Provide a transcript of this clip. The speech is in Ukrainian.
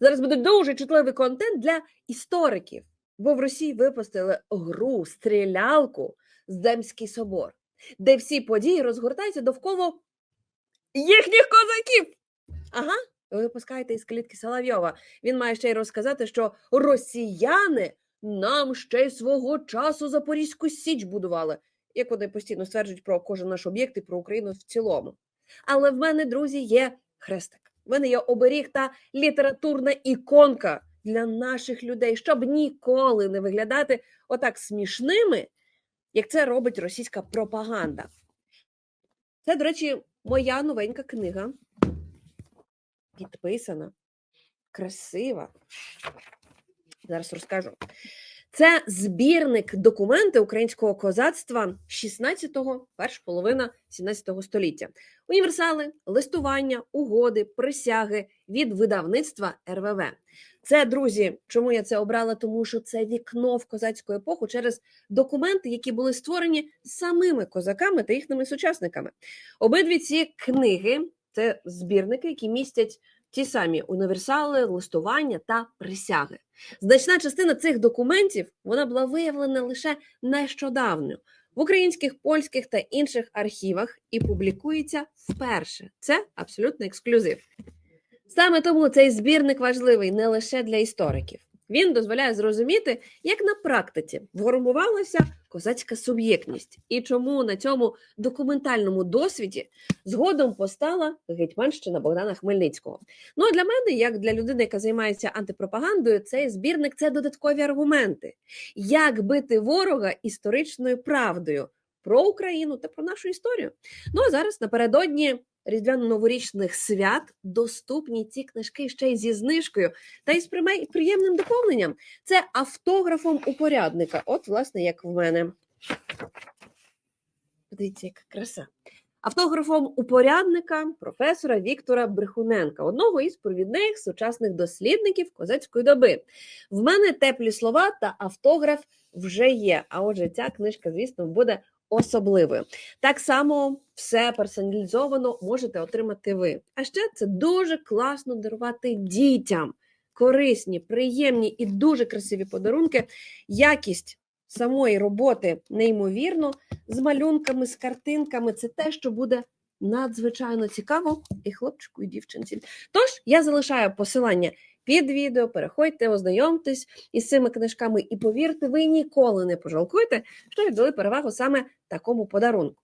Зараз буде дуже чутливий контент для істориків, бо в Росії випустили гру стрілялку Здемський собор, де всі події розгортаються довкола їхніх козаків. Ага, ви випускаєте із клітки Соловйова. Він має ще й розказати, що росіяни нам ще й свого часу Запорізьку Січ будували, як вони постійно стверджують про кожен наш об'єкт і про Україну в цілому. Але в мене, друзі, є хрестик. В мене є оберіг та літературна іконка для наших людей, щоб ніколи не виглядати отак смішними, як це робить російська пропаганда. Це, до речі, моя новенька книга. Підписана, красива. Зараз розкажу. Це збірник документи українського козацтва 16-го, перша половина 17 століття. Універсали, листування, угоди, присяги від видавництва РВВ. Це, друзі, чому я це обрала? Тому що це вікно в козацьку епоху через документи, які були створені самими козаками та їхніми сучасниками. Обидві ці книги це збірники, які містять ті самі універсали, листування та присяги. Значна частина цих документів вона була виявлена лише нещодавно в українських, польських та інших архівах і публікується вперше. Це абсолютно ексклюзив. Саме тому цей збірник важливий не лише для істориків. Він дозволяє зрозуміти, як на практиці вгормувалася козацька суб'єктність і чому на цьому документальному досвіді згодом постала гетьманщина Богдана Хмельницького. Ну а для мене, як для людини, яка займається антипропагандою, цей збірник це додаткові аргументи, як бити ворога історичною правдою про Україну та про нашу історію. Ну а зараз напередодні різдвяно-новорічних свят доступні ці книжки ще й зі знижкою та із примей- приємним доповненням. Це автографом упорядника. От, власне, як в мене. Подивіться, яка краса. Автографом упорядника професора Віктора Брехуненка, одного із провідних сучасних дослідників козацької доби. В мене теплі слова та автограф вже є. А отже, ця книжка, звісно, буде особливою. Так само все персоналізовано можете отримати ви. А ще це дуже класно дарувати дітям. Корисні, приємні і дуже красиві подарунки. Якість самої роботи неймовірно з малюнками, з картинками. Це те, що буде надзвичайно цікаво і хлопчику, і дівчинці. Тож я залишаю посилання під відео. Переходьте, ознайомтесь із цими книжками, і повірте, ви ніколи не пожалкуєте, що віддали перевагу саме такому подарунку.